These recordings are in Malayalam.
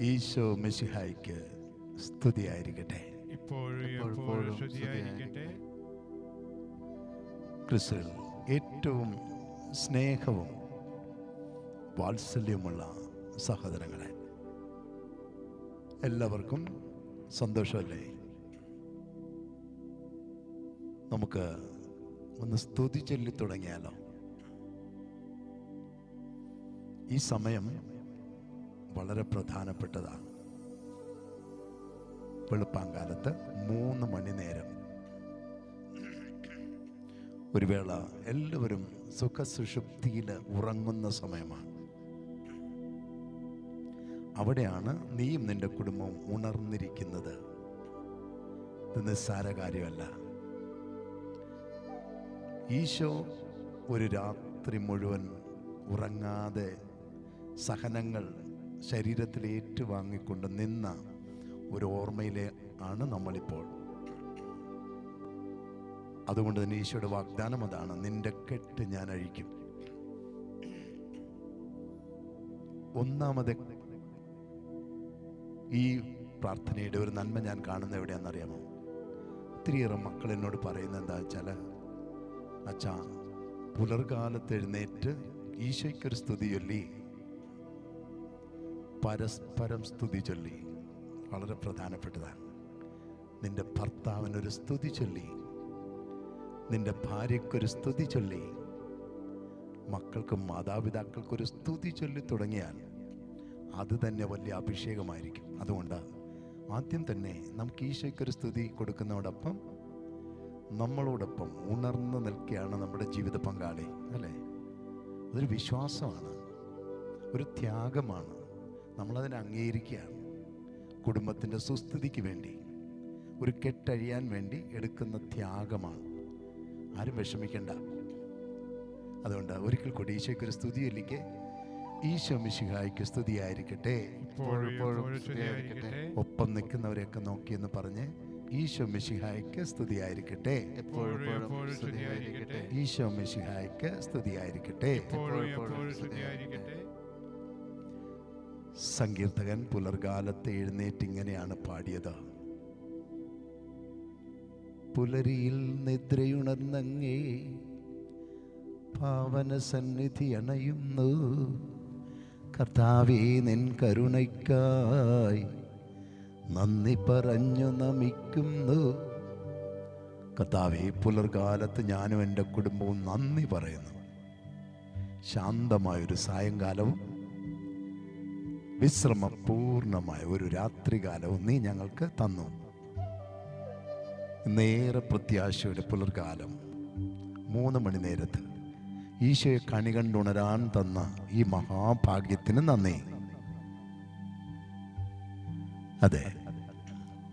ഈശോ മെസ്സിഹായിക്ക് സ്തുതിയായിരിക്കട്ടെ. ക്രിസ്തുവിൽ ഏറ്റവും സ്നേഹവും വാത്സല്യവുമുള്ള സഹോദരങ്ങളെ എല്ലാവർക്കും സന്തോഷമല്ലേ? നമുക്ക് ഒന്ന് സ്തുതി ചൊല്ലി തുടങ്ങിയാലോ? ഈ സമയം വളരെ പ്രധാനപ്പെട്ടതാണ്. വെളുപ്പാങ്കാലത്ത് മൂന്ന് മണി നേരം. ഒരു വേള എല്ലാവരും സുഖസുഷുപ്തിയിൽ ഉറങ്ങുന്ന സമയമാണ്. അവിടെയാണ് നീയും നിന്റെ കുടുംബവും ഉണർന്നിരിക്കുന്നത്. ഇത് നിസ്സാര കാര്യമല്ല. ഈശോ ഒരു രാത്രി മുഴുവൻ ഉറങ്ങാതെ സഹനങ്ങൾ ശരീരത്തിൽ ഏറ്റുവാങ്ങിക്കൊണ്ട് നിന്ന ഒരു ഓർമ്മയിലെ ആണ് നമ്മളിപ്പോൾ. അതുകൊണ്ട് തന്നെ ഈശോയുടെ വാഗ്ദാനം അതാണ് നിന്റെ കെട്ട് ഞാൻ അഴിക്കും. ഒന്നാമത് ഈ പ്രാർത്ഥനയുടെ ഒരു നന്മ ഞാൻ കാണുന്നത് എവിടെയാണെന്നറിയാമോ? ഒത്തിരിയേറെ മക്കൾ എന്നോട് പറയുന്നത് എന്താ വെച്ചാൽ അച്ഛാ പുലർകാലത്ത് എഴുന്നേറ്റ് ഈശോയ്ക്കൊരു സ്തുതി ചൊല്ലി പരസ്പരം സ്തുതി ചൊല്ലി. വളരെ പ്രധാനപ്പെട്ടതാണ്. നിന്റെ ഭർത്താവിനൊരു സ്തുതി ചൊല്ലി. നിന്റെ ഭാര്യയ്ക്കൊരു സ്തുതി ചൊല്ലി. മക്കൾക്കും മാതാപിതാക്കൾക്കൊരു സ്തുതി ചൊല്ലി തുടങ്ങിയാൽ അത് തന്നെ വലിയ അഭിഷേകമായിരിക്കും. അതുകൊണ്ട് ആദ്യം തന്നെ നമുക്ക് ഈശോയ്ക്കൊരു സ്തുതി കൊടുക്കുന്നതോടൊപ്പം നമ്മളോടൊപ്പം ഉണർന്നു നിൽക്കുകയാണ് നമ്മുടെ ജീവിത പങ്കാളി. അല്ലേ? അതൊരു വിശ്വാസമാണ്. ഒരു ത്യാഗമാണ്. നമ്മളതിനെ അംഗീകരിക്കുകയാണ്. കുടുംബത്തിന്റെ സുസ്ഥിതിക്ക് വേണ്ടി ഒരു കെട്ടഴിയാൻ വേണ്ടി എടുക്കുന്ന ത്യാഗമാണ്. ആരും വിഷമിക്കണ്ട. അതുകൊണ്ട് ഒരിക്കൽ കൂടി ഈശോയ്ക്കൊരു സ്തുതിയിലേക്ക് ഈശോ മിശിഹായിക്ക് സ്തുതിയായിരിക്കട്ടെ. ഒപ്പം നിൽക്കുന്നവരെയൊക്കെ നോക്കിയെന്ന് പറഞ്ഞ് ഈശോ മിശിഹായിക്ക് സ്തുതിയായിരിക്കട്ടെ. ആയിരിക്കട്ടെ എപ്പോഴും ശുചിയായിരിക്കട്ടെ ഈശോ മിശിഹായിക്ക് സ്തുതിയായിരിക്കട്ടെ. ആയിരിക്കട്ടെ എപ്പോഴും ശുചിയായിരിക്കട്ടെ സങ്കീർത്തകൻ പുലർകാലത്ത് എഴുന്നേറ്റ് ഇങ്ങനെയാണ് പാടിയത്. പുലരിയിൽ നിദ്രയുണർന്നങ്ങേ പാവന സന്നിധി അണയുന്നു. കർത്താവേ നിൻ കരുണയ്ക്കായി നന്ദി പറഞ്ഞു നമിക്കുന്നു. കർത്താവേ പുലർകാലത്ത് ഞാനും എന്റെ കുടുംബവും നന്ദി പറയുന്നു. ശാന്തമായൊരു സായങ്കാലവും വിശ്രമപൂർണമായ ഒരു രാത്രികാലവും നീ ഞങ്ങൾക്ക് തന്നു. നേരെ പ്രത്യാശയുടെ പുലർകാലം മൂന്ന് മണി നേരത്ത് ഈശോയെ കണി കണ്ടുണരാൻ തന്ന ഈ മഹാഭാഗ്യത്തിന് നന്ദി. അതെ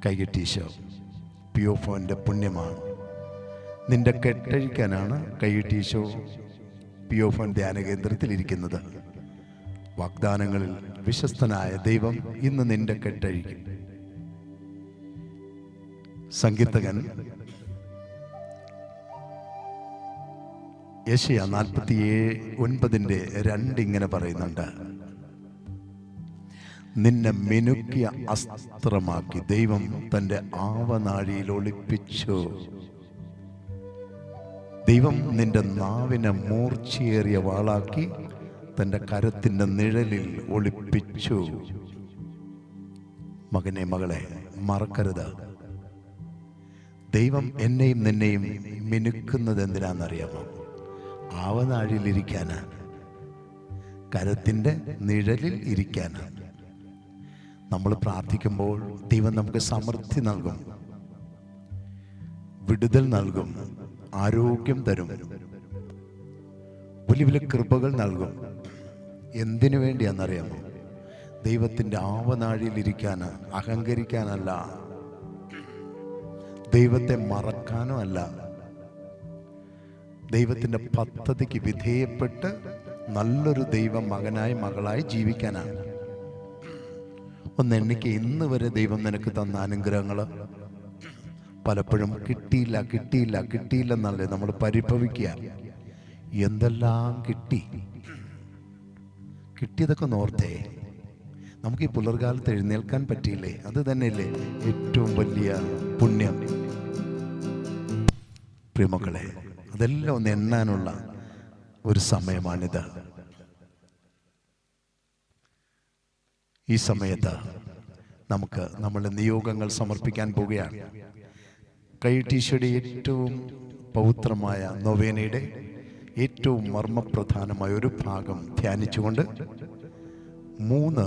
കൈകെട്ടി ഈശോ പുണ്യമാണ്. നിന്റെ കെട്ടഴിക്കാനാണ് കൈകെട്ടി ഈശോ പിയോഫോൻ ധ്യാന കേന്ദ്രത്തിൽ ഇരിക്കുന്നത്. വാഗ്ദാനങ്ങളിൽ വിശ്വസ്തനായ ദൈവം ഇന്ന് നിന്റെ കെട്ടഴിക്കും. സംഗീതകൻ യശയ നാൽപ്പത്തി ഏഴ് ഒൻപതിന്റെ രണ്ട് ഇങ്ങനെ പറയുന്നുണ്ട്. നിന്നെ മിനുക്കിയ അസ്ത്രമാക്കി ദൈവം തന്റെ ആവനാഴിയിൽ ഒളിപ്പിച്ചു. ദൈവം നിന്റെ നാവിനെ മൂർച്ചയേറിയ വാളാക്കി തന്റെ കരത്തിന്റെ നിഴലിൽ ഒളിപ്പിച്ചു. മകനെ മകളെ മറക്കരുത്. ദൈവം എന്നെയും നിന്നെയും മിനുക്കുന്നത് എന്തിനാണെന്നറിയാമോ ഇരിക്കാനാണ് കരത്തിന്റെ നിഴലിൽ ഇരിക്കാനാണ് നമ്മൾ പ്രാർത്ഥിക്കുമ്പോൾ ദൈവം നമുക്ക് സമൃദ്ധി നൽകും. വിടുതൽ നൽകും. ആരോഗ്യം തരും. വലിയ വലിയ കൃപകൾ നൽകും. എന്തിനു വേണ്ടിയാണെന്നറിയാമോ? ദൈവത്തിന്റെ ആവനാഴിയിൽ ഇരിക്കാന് അഹങ്കരിക്കാനല്ല. ദൈവത്തെ മറക്കാനും അല്ല ദൈവത്തിന്റെ പദ്ധതിക്ക് വിധേയപ്പെട്ട് നല്ലൊരു ദൈവ മകനായി മകളായി ജീവിക്കാനാണ്. ഒന്ന് എണ്ണിക്ക് ഇന്ന് വരെ ദൈവം നിനക്ക് തന്ന അനുഗ്രഹങ്ങൾ പലപ്പോഴും കിട്ടിയില്ല കിട്ടിയില്ല കിട്ടിയില്ലെന്നല്ലേ നമ്മൾ പരിഭവിക്കുക. എന്തെല്ലാം കിട്ടി? കിട്ടിയതൊക്കെ നോർത്തേ നമുക്ക് ഈ പുലർകാലത്ത് എഴുന്നേൽക്കാൻ പറ്റിയില്ലേ? അത് തന്നെയല്ലേ ഏറ്റവും വലിയ പുണ്യം. പ്രിയമക്കളെ അതെല്ലാം ഒന്ന് എണ്ണാനുള്ള ഒരു സമയമാണിത്. ഈ സമയത്ത് നമുക്ക് നമ്മളുടെ നിയോഗങ്ങൾ സമർപ്പിക്കാൻ പോവുകയാണ്. കൈ ടീഷയുടെ ഏറ്റവും പൗത്രമായ നൊവേനയുടെ ഏറ്റവും മർമ്മപ്രധാനമായ ഒരു ഭാഗം ധ്യാനിച്ചുകൊണ്ട് മൂന്ന്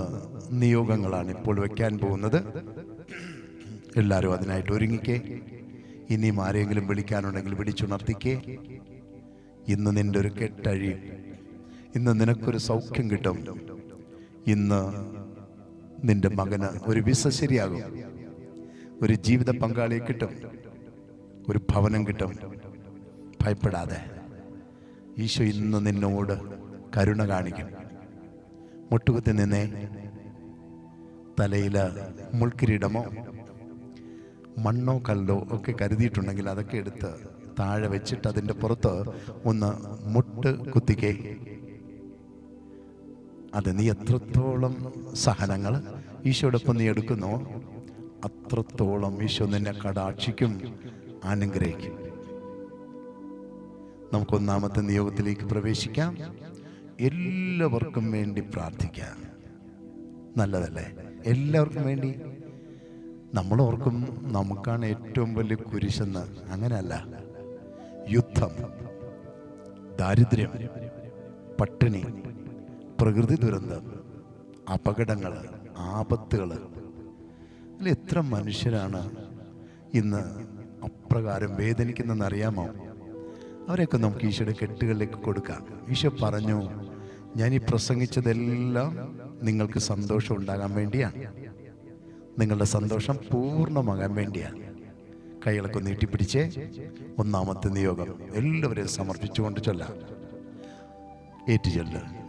നിയോഗങ്ങളാണ് ഇപ്പോൾ വയ്ക്കാൻ പോകുന്നത്. എല്ലാവരും അതിനായിട്ട് ഒരുങ്ങിക്കേ. ഇനിയും ആരെങ്കിലും വിളിക്കാനുണ്ടെങ്കിൽ വിളിച്ചുണർത്തിക്കേ. ഇന്ന് നിന്റെ ഒരു കെട്ടഴിയും ഇന്ന് നിനക്കൊരു സൗഖ്യം കിട്ടും. ഇന്ന് നിന്റെ മകന് ഒരു വിസ ശരിയാകും. ഒരു ജീവിത പങ്കാളിയെ കിട്ടും. ഒരു ഭവനം കിട്ടും. ഭയപ്പെടാതെ. ഈശോ ഇന്ന് നിന്നോട് കരുണ കാണിക്കും. മുട്ടുകുത്തി നിന്നെ. തലയിൽ മുൾക്കിരീടമോ? മണ്ണോ കല്ലോ ഒക്കെ കരുതിയിട്ടുണ്ടെങ്കിൽ അതൊക്കെ എടുത്ത് താഴെ വെച്ചിട്ട് അതിന്റെ പുറത്ത് ഒന്ന് മുട്ട് കുത്തിക്കേ. അത് നീ എത്രത്തോളം സഹനങ്ങൾ ഈശോടൊപ്പം നീ എടുക്കുന്നു അത്രത്തോളം ഈശോ നിന്നെ കടാക്ഷിക്കും അനുഗ്രഹിക്കും. നമുക്ക് ഒന്നാമത്തെ നിയോഗത്തിലേക്ക് പ്രവേശിക്കാം. എല്ലാവർക്കും വേണ്ടി പ്രാർത്ഥിക്കാം. നല്ലതല്ലേ? എല്ലാവർക്കും വേണ്ടി. നമ്മൾ ഓർക്കും നമുക്കാണ് ഏറ്റവും വലിയ കുരിശെന്ന്. അങ്ങനെയല്ല. യുദ്ധം ദാരിദ്ര്യം പട്ടിണി പ്രകൃതി ദുരന്തം അപകടങ്ങൾ ആപത്തുകൾ. അതിൽ എത്ര മനുഷ്യരാണ് ഇന്ന് അപ്രകാരം വേദനിക്കുന്നതെന്ന് അറിയാമോ അവരെയൊക്കെ നമുക്ക് ഈശോയുടെ കെട്ടുകളിലേക്ക് കൊടുക്കാം. ഈശോ പറഞ്ഞു ഞാൻ ഈ പ്രസംഗിച്ചതെല്ലാം നിങ്ങൾക്ക് സന്തോഷം ഉണ്ടാകാൻ വേണ്ടിയാണ്. നിങ്ങളുടെ സന്തോഷം പൂർണമാകാൻ വേണ്ടിയാണ്. കൈകളൊക്കെ നീട്ടിപ്പിടിച്ച്. ഒന്നാമത്തെ നിയോഗം എല്ലാവരെയും സമർപ്പിച്ചുകൊണ്ട് ചൊല്ലാം. ഏറ്റുചൊല്ല്.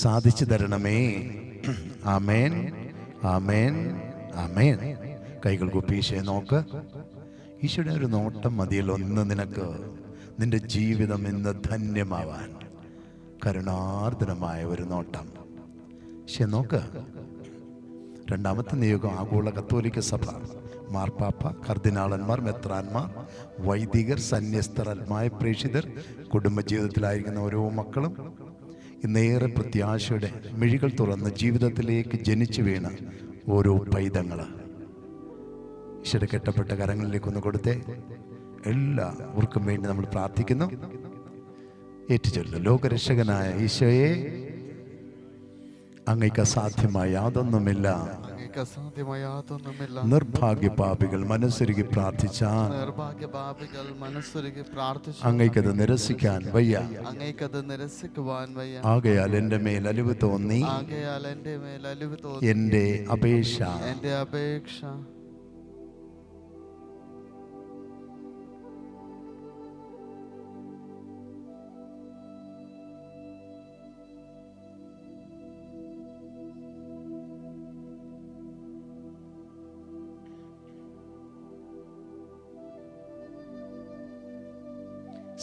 സാധിച്ചു തരണമേ. ആമേൻ. ആമേൻ. ആമേൻ. കൈകൾ കുപ്പി ഈശോയെ നോക്ക്. ഈശോയുടെ ഒരു നോട്ടം മതിയല്ലോ ഇന്ന് നിനക്ക്. നിന്റെ ജീവിതം ഇന്ന് ധന്യമാവാൻ. കരുണാർദ്ദനമായ ഒരു നോട്ടം. ഈശോ നോക്ക്. രണ്ടാമത്തെ നിയോഗം ആഗോള കത്തോലിക്ക സഭ. മാർപ്പാപ്പ കർദിനാളന്മാർ മെത്രാന്മാർ വൈദികർ സന്യസ്തർ അൽമായ പ്രേക്ഷിതർ കുടുംബജീവിതത്തിലായിരിക്കുന്ന ഓരോ മക്കളും ഇന്നേറെ പ്രത്യാശയുടെ മിഴികൾ തുറന്ന് ജീവിതത്തിലേക്ക് ജനിച്ചു വീണ ഓരോ പൈതങ്ങൾ ഈശ്വര കെട്ടപ്പെട്ട കരങ്ങളിലേക്ക് ഒന്ന് കൊടുത്തേ. എല്ലാവർക്കും വേണ്ടി നമ്മൾ പ്രാർത്ഥിക്കുന്നു. ഏറ്റുചൊല്ലു. ലോകരക്ഷകനായ ഈശോയെ അങ്ങയ്ക്ക് അസാധ്യമായ യാതൊന്നുമില്ല. അങ്ങേക്ക് അസാധ്യമായി യാതൊന്നുമില്ല നിർഭാഗ്യ പാപികൾ മനസ്സൊരുക്കി പ്രാർത്ഥിച്ചാൽ നിർഭാഗ്യ പാപികൾ മനസ്സൊരുക്കി പ്രാർത്ഥിച്ചു അങ്ങേക്കത് നിരസിക്കാൻ വയ്യ. അങ്ങേക്കത് നിരസിക്കുവാൻ വയ്യ. ആകയാൽ എന്റെ മേൽ അലിവ് തോന്നി. ആകയാൽ എന്റെ മേൽ അലിവ് തോന്നി. എന്റെ അപേക്ഷ. എന്റെ അപേക്ഷ.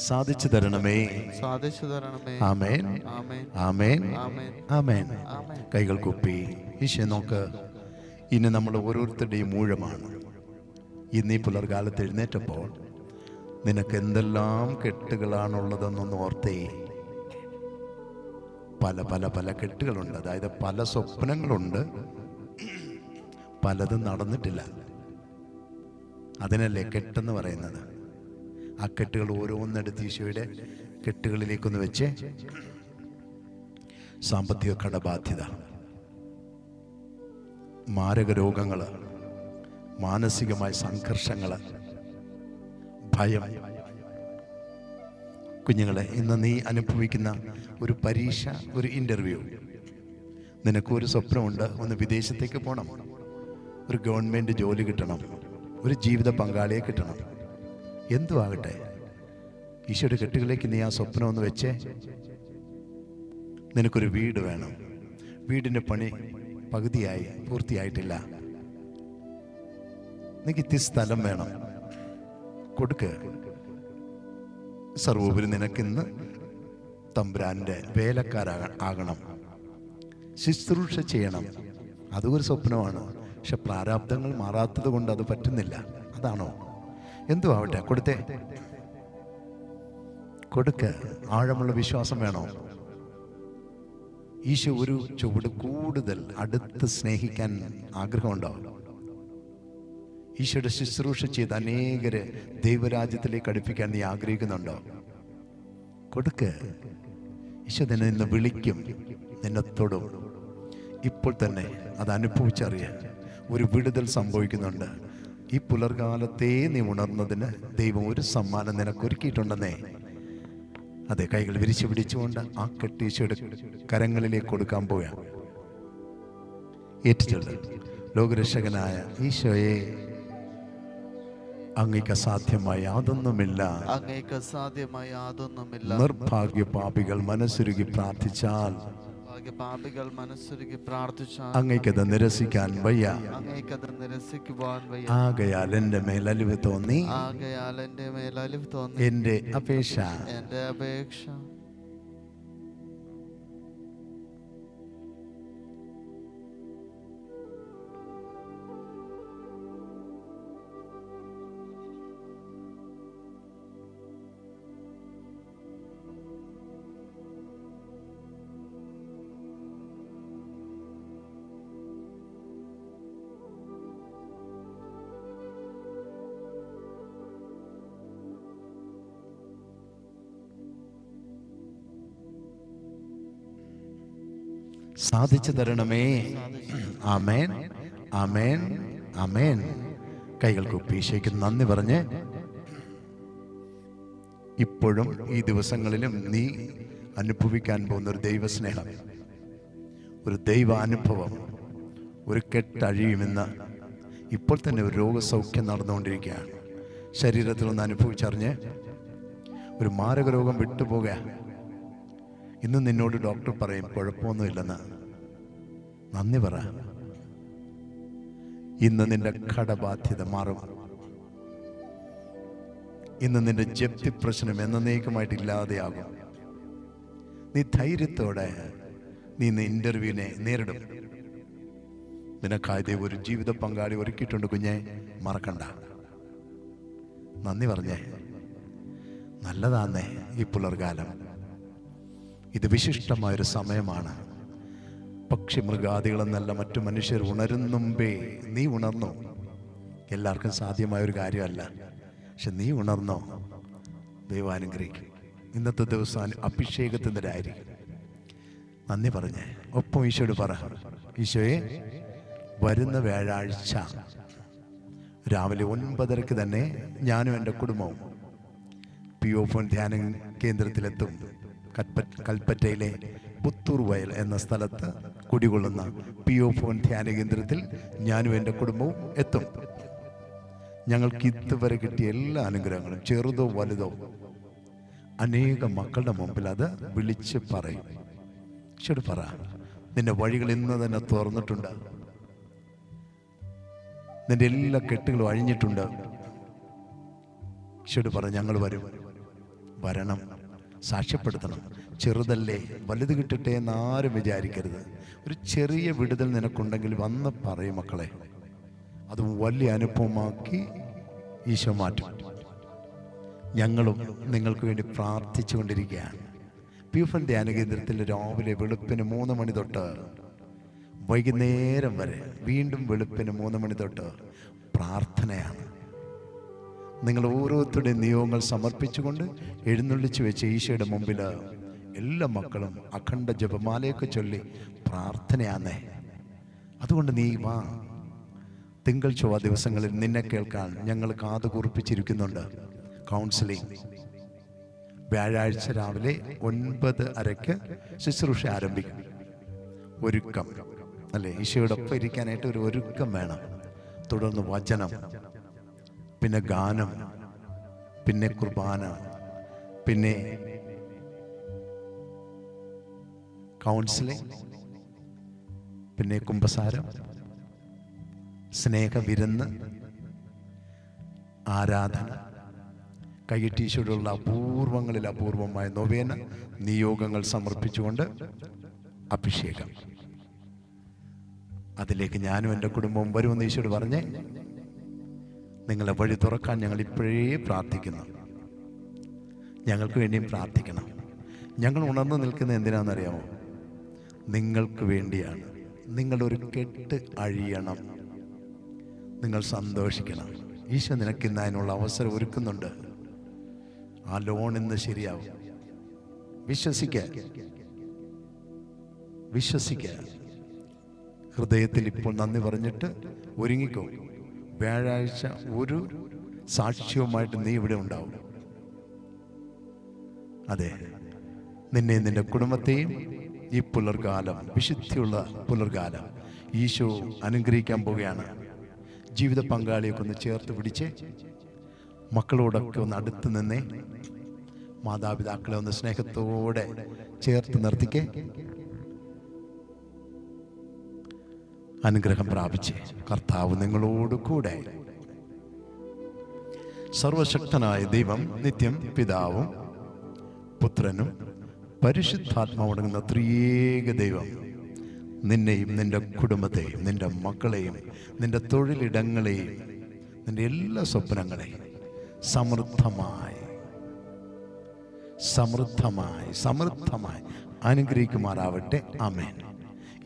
സാധിച്ചു തരണമേ. സാധിച്ചു തരണമേ. ആമേൻ. ആമേൻ. ആമേൻ. കൈകൾ കുപ്പി. ഈശോ നോക്ക്. ഇനി നമ്മൾ ഓരോരുത്തരുടെയും മൂഴമാണ്. ഇന്നീ പുലർകാലത്ത് എഴുന്നേറ്റപ്പോൾ നിനക്ക് എന്തെല്ലാം കെട്ടുകളാണുള്ളതെന്നൊന്ന് ഓർത്തേ. പല പല പല കെട്ടുകളുണ്ട്. അതായത് പല സ്വപ്നങ്ങളുണ്ട്. പലതും നടന്നിട്ടില്ല. അതിനല്ലേ കെട്ടെന്ന് പറയുന്നത്? ആ കെട്ടുകൾ ഓരോന്നെടുത്ത് ഈശോയുടെ കെട്ടുകളിലേക്കൊന്ന് വെച്ച് സാമ്പത്തിക കടബാധ്യത മാരക രോഗങ്ങൾ മാനസികമായ സംഘർഷങ്ങൾ ഭയം. കുഞ്ഞുങ്ങളെ ഇന്ന് നീ അനുഭവിക്കുന്ന ഒരു പരീക്ഷ ഒരു ഇന്റർവ്യൂ നിനക്കൊരു സ്വപ്നമുണ്ട് ഒന്ന് വിദേശത്തേക്ക് പോകണം ഒരു ഗവൺമെന്റ് ജോലി കിട്ടണം. ഒരു ജീവിത പങ്കാളിയെ കിട്ടണം. എന്തു ആകട്ടെ ഈശോയുടെ കെട്ടുകളിലേക്ക് നീ ആ സ്വപ്നം ഒന്ന് വെച്ചേ. നിനക്കൊരു വീട് വേണം. വീടിന്റെ പണി പകുതിയായി പൂർത്തിയായിട്ടില്ല. നിനക്ക് ഇത്തി സ്ഥലം വേണം. കൊടുക്ക്. സർവോപരി നിനക്കിന്ന് തമ്പുരാന്റെ വേലക്കാരാക ആകണം. ശുശ്രൂഷ ചെയ്യണം. അതും ഒരു സ്വപ്നമാണ്. പക്ഷെ പ്രാരാബ്ദങ്ങൾ മാറാത്തത് കൊണ്ട് അത് പറ്റുന്നില്ല. അതാണോ? എന്തു ആവട്ടെ കൊടുത്തേ. കൊടുക്ക് ആഴമുള്ള വിശ്വാസം വേണോ? ഈശോ ഒരു ചുവട് കൂടുതൽ അടുത്ത് സ്നേഹിക്കാൻ ആഗ്രഹമുണ്ടോ ഈശോയുടെ ശുശ്രൂഷ ചെയ്ത് അനേകരെ ദൈവരാജ്യത്തിലേക്ക് അടുപ്പിക്കാൻ നീ ആഗ്രഹിക്കുന്നുണ്ടോ? കൊടുക്ക്. ഈശോ നിന്നെ നിന്ന് വിളിക്കും നിന്നെ തൊടും. ഇപ്പോൾ തന്നെ അത് അനുഭവിച്ചറിയാൻ ഒരു വിടുതൽ സംഭവിക്കുന്നുണ്ട്. ഈ പുലർകാലത്തെ നീ ഉണർന്നതിന് ദൈവം ഒരു സമ്മാനം നിനക്കൊരുക്കിയിട്ടുണ്ടെന്നേ. അതെ കൈകൾ വിരിച്ചു പിടിച്ചുകൊണ്ട് ആ കെട്ടീശയുടെ കരങ്ങളിലേക്ക് കൊടുക്കാൻ പോയാ. ഏറ്റിട്ടുണ്ട് ലോകരക്ഷകനായ ഈശോയെ അങ്ങേക്ക് അസാധ്യമായ യാതൊന്നുമില്ല. അങ്ങേക്ക് അസാധ്യമായി യാതൊന്നുമില്ല. നിർഭാഗ്യ പാപികൾ മനസ്സുരുകി പ്രാർത്ഥിച്ചാൽ പാപികൾ മനസ്സൊരുക്കി പ്രാർത്ഥിച്ചാൽ അങ്ങേക്കത് നിരസിക്കാൻ വയ്യ. അങ്ങേക്കത് നിരസിക്കുവാൻ വയ്യ. ആകയാൽ എന്റെ മേൽ അലിവ് തോന്നി. ആകയാൽ എന്റെ മേൽ അലിവ് തോന്നി. എന്റെ അപേക്ഷ. എന്റെ അപേക്ഷ. സാധിച്ചു തരണമേ. ആമേൻ. ആമേൻ. ആമേൻ. കൈകൾ ഉപ്പീശയ്ക്ക് നന്ദി പറഞ്ഞ് ഇപ്പോഴും ഈ ദിവസങ്ങളിലും നീ അനുഭവിക്കാൻ പോകുന്ന ഒരു ദൈവസ്നേഹം ഒരു ദൈവ അനുഭവം ഒരു കെട്ടഴിയുമെന്ന് ഇപ്പോൾ തന്നെ ഒരു രോഗസൗഖ്യം നടന്നുകൊണ്ടിരിക്കുകയാണ്. ശരീരത്തിൽ ഒന്ന് അനുഭവിച്ചറിഞ്ഞ് ഒരു മാരക രോഗം വിട്ടുപോകുക. ഇന്ന് നിന്നോട് ഡോക്ടർ പറയും കുഴപ്പമൊന്നുമില്ലെന്ന്. നന്ദി പറ. ഇന്ന് നിന്റെ കടബാധ്യത മാറും. ഇന്ന് നിന്റെ ജപ്തി പ്രശ്നം എന്നേക്കുമായിട്ട് ഇല്ലാതെയാകും നീ ധൈര്യത്തോടെ നീ ഇന്റർവ്യൂവിനെ നേരിടും. നിനക്കായ ദൈവം ഒരു ജീവിത പങ്കാളി ഒരുക്കിയിട്ടുണ്ട് കുഞ്ഞെ മറക്കണ്ട. നന്ദി പറഞ്ഞേ. നല്ലതാന്നേ ഈ പുലർകാലം. ഇത് വിശിഷ്ടമായൊരു സമയമാണ്. പക്ഷി മൃഗാദികളെന്നല്ല മറ്റു മനുഷ്യർ ഉണരുന്നുമ്പേ നീ ഉണർന്നു? എല്ലാവർക്കും സാധ്യമായൊരു കാര്യമല്ല. പക്ഷെ നീ ഉണർന്നോ? ദൈവം അനുഗ്രഹിക്കും. ഇന്നത്തെ ദിവസം അഭിഷേകത്തിന്റെ ആയിരിക്കും നന്ദി പറഞ്ഞേ. ഒപ്പം ഈശോയോട് പറ. ഈശോയെ വരുന്ന വ്യാഴാഴ്ച രാവിലെ ഒൻപതരക്ക് തന്നെ ഞാനും എന്റെ കുടുംബവും പി ഒ ഫോൺ ധ്യാന കേന്ദ്രത്തിലെത്തും. കൽപ്പറ്റയിലെ പുത്തൂർ വയൽ എന്ന സ്ഥലത്ത് കുടികൊള്ളുന്ന പി ഒ ഫോൺ ധ്യാന കേന്ദ്രത്തിൽ ഞാനും എന്റെ കുടുംബവും എത്തും. ഞങ്ങൾക്ക് ഇതുവരെ കിട്ടിയ എല്ലാ അനുഗ്രഹങ്ങളും ചെറുതോ വലുതോ അനേക മക്കളുടെ മുമ്പിൽ അത് വിളിച്ച് പറയും. ചെടു പറ നിന്റെ വഴികൾ ഇന്ന് തന്നെ തുറന്നിട്ടുണ്ട്. നിന്റെ എല്ലാ കെട്ടുകളും അഴിഞ്ഞിട്ടുണ്ട്. ചെടു പറ ഞങ്ങൾ വരും. വരണം. സാക്ഷ്യപ്പെടുത്തണം. ചെറുതല്ലേ വലുത് കിട്ടട്ടെ എന്ന് ആരും വിചാരിക്കരുത്. ഒരു ചെറിയ വിടുതൽ നിനക്കുണ്ടെങ്കിൽ വന്ന് പറയും മക്കളെ. അത് വലിയ അനുഭവമാക്കി ഈശോ മാറ്റും. ഞങ്ങളും നിങ്ങൾക്ക് വേണ്ടി പ്രാർത്ഥിച്ചു കൊണ്ടിരിക്കുകയാണ്. പ്യൂഫൻ ധ്യാനകേന്ദ്രത്തിൽ രാവിലെ വെളുപ്പിന് മൂന്ന് മണി തൊട്ട് വൈകുന്നേരം വരെ വീണ്ടും വെളുപ്പിന് മൂന്ന് മണി തൊട്ട് പ്രാർത്ഥനയാണ്. നിങ്ങൾ ഓരോരുത്തരുടെയും നിയോഗങ്ങൾ സമർപ്പിച്ചുകൊണ്ട് എഴുന്നള്ളിച്ച് വെച്ച ഈശോയുടെ മുമ്പിൽ എല്ലാ മക്കളും അഖണ്ഡ ജപമാലയൊക്കെ ചൊല്ലി പ്രാർത്ഥനയാന്നേ. അതുകൊണ്ട് നീ വാ. തിങ്കൾ ചൊവ്വ ദിവസങ്ങളിൽ നിന്നെ കേൾക്കാൻ ഞങ്ങൾ കാത് കുറിപ്പിച്ചിരിക്കുന്നുണ്ട്. കൗൺസിലിംഗ് വ്യാഴാഴ്ച രാവിലെ ഒൻപത് അരയ്ക്ക് ശുശ്രൂഷ ആരംഭിക്കും. ഒരുക്കം. അല്ലേ? ഈശോയോടൊപ്പം ഇരിക്കാനായിട്ട് ഒരു ഒരുക്കം വേണം. തുടർന്ന് വചനം. പിന്നെ ഗാനം പിന്നെ കുർബാന പിന്നെ കൗൺസിലിംഗ് പിന്നെ കുംഭസാരം സ്നേഹവിരുന്ന് ആരാധന കൈയിട്ടീശോടുള്ള അപൂർവങ്ങളിൽ അപൂർവമായ നൊവേന നിയോഗങ്ങൾ സമർപ്പിച്ചുകൊണ്ട് അഭിഷേകം. അതിലേക്ക് ഞാനും എന്റെ കുടുംബവും വരുമെന്ന് ഈശോട് പറഞ്ഞേ നിങ്ങളെ വഴി തുറക്കാൻ ഞങ്ങൾ ഇപ്പോഴേ പ്രാർത്ഥിക്കുന്നു. ഞങ്ങൾക്ക് വേണ്ടിയും പ്രാർത്ഥിക്കണം. ഞങ്ങൾ ഉണർന്നു നിൽക്കുന്നത് എന്തിനാണെന്നറിയാമോ? നിങ്ങൾക്ക് വേണ്ടിയാണ്. നിങ്ങളൊരു കെട്ട് അഴിയണം. നിങ്ങൾ സന്തോഷിക്കണം. ഈശോ നിനക്ക് ഇന്ന് അതിനുള്ള അവസരം ഒരുക്കുന്നുണ്ട്. ആ ലോൺ ഇന്ന് ശരിയാവും. വിശ്വസിക്ക. വിശ്വസിക്ക. ഹൃദയത്തിൽ ഇപ്പോൾ നന്ദി പറഞ്ഞിട്ട് ഒരുങ്ങിക്കോ. വ്യാഴാഴ്ച ഒരു സാക്ഷ്യവുമായിട്ട് നീ ഇവിടെ ഉണ്ടാവും. അതെ നിന്നെ നിന്റെ കുടുംബത്തെയും ഈ പുലർകാലം വിശുദ്ധിയുള്ള പുലർകാലം ഈശോ അനുഗ്രഹിക്കാൻ പോവുകയാണ്. ജീവിത പങ്കാളിയൊക്കെ ഒന്ന് ചേർത്ത് പിടിച്ച് മക്കളോടൊക്കെ ഒന്ന് അടുത്ത് നിന്നേ. മാതാപിതാക്കളെ ഒന്ന് സ്നേഹത്തോടെ ചേർത്ത് നിർത്തിക്കേ. അനുഗ്രഹം പ്രാപിച്ചേ. കർത്താവ് നിങ്ങളോട് കൂടെ. സർവശക്തനായ ദൈവം നിത്യം പിതാവും പുത്രനും പരിശുദ്ധാത്മാവടങ്ങുന്ന ത്രിയേക ദൈവം. നിന്നെയും നിന്റെ കുടുംബത്തെയും നിന്റെ മക്കളെയും നിന്റെ തൊഴിലിടങ്ങളെയും നിന്റെ എല്ലാ സ്വപ്നങ്ങളെയും സമൃദ്ധമായി സമൃദ്ധമായി സമൃദ്ധമായി അനുഗ്രഹിക്കുമാറാവട്ടെ. ആമേൻ.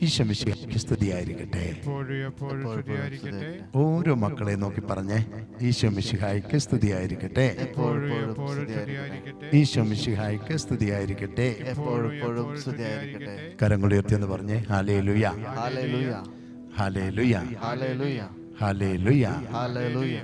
ഈശമിശിക്ക് സ്തുതിയായിരിക്കട്ടെ. ഓരോ മക്കളെ നോക്കി പറഞ്ഞേ ഈശോമിശിഹായിക്ക് സ്തുതിയായിരിക്കട്ടെ. ഈശോമിശിഹായിക്ക് സ്തുതിയായിരിക്കട്ടെ. ഹാലേ കരങ്ങൾ ഉയർത്തിയെന്ന് പറഞ്ഞേ ഹാലേ ലുയ ഹാലേ ലുയ ഹാലലുയ. ഹാലേ ലുയ ഹാലലുയ.